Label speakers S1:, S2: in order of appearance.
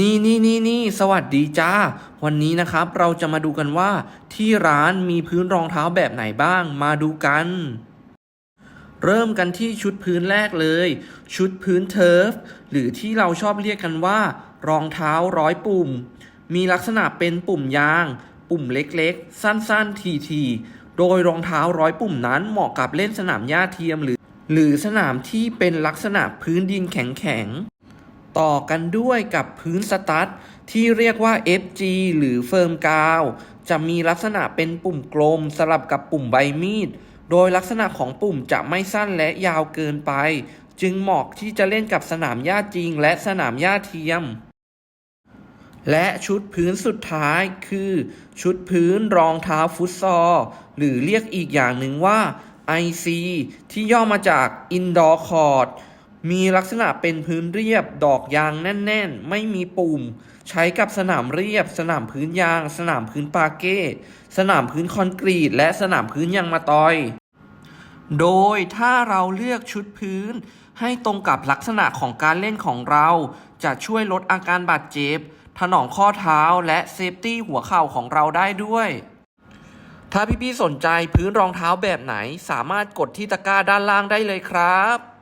S1: นี่นี่นี่นี่สวัสดีจ้า วันนี้นะครับเราจะมาดูกันว่า ที่ร้านมีพื้นรองเท้าแบบไหนบ้าง มาดูกัน เริ่มกันที่ชุดพื้นแรกเลย ชุดพื้นเทิร์ฟหรือที่เราชอบเรียกกันว่า รองเท้าร้อยปุ่ม มีลักษณะเป็นปุ่มยาง ปุ่มเล็กๆ สั้นๆ ทีๆ โดยรองเท้าร้อยปุ่มนั้นเหมาะกับเล่นสนามหญ้าเทียมหรือ หรือสนามที่เป็นลักษณะพื้นดินแข็งๆ ต่อกันด้วยกับพื้นสตั๊ดที่เรียกว่า FG หรือเฟิร์มกาว จะมีลักษณะเป็นปุ่มกลมสลับกับปุ่มใบมีด โดยลักษณะของปุ่มจะไม่สั้นและยาวเกินไป จึงเหมาะที่จะเล่นกับสนามหญ้าจริงและสนามหญ้าเทียม และชุดพื้นสุดท้ายคือ ชุดพื้นรองเท้าฟุตซอลหรือเรียกอีกอย่างหนึ่งว่า IC ที่ย่อมาจาก Indoor Court มีลักษณะเป็นพื้นเรียบ ดอกยางแน่น ๆ ไม่มีปุ่ม ใช้กับสนามเรียบ สนามพื้นยาง สนามพื้นปาเก้ สนามพื้นคอนกรีต และสนามพื้นยางมะตอย โดยถ้าเราเลือกชุดพื้น ให้ตรงกับลักษณะของการเล่นของเรา จะช่วยลดอาการบาดเจ็บ ถนอมข้อเท้าและเซฟตี้หัวเข่าของเราได้ด้วยถ้าพี่ๆสนใจพื้นรองเท้าแบบไหนสามารถกดที่ตะกร้าด้านล่างได้เลยครับ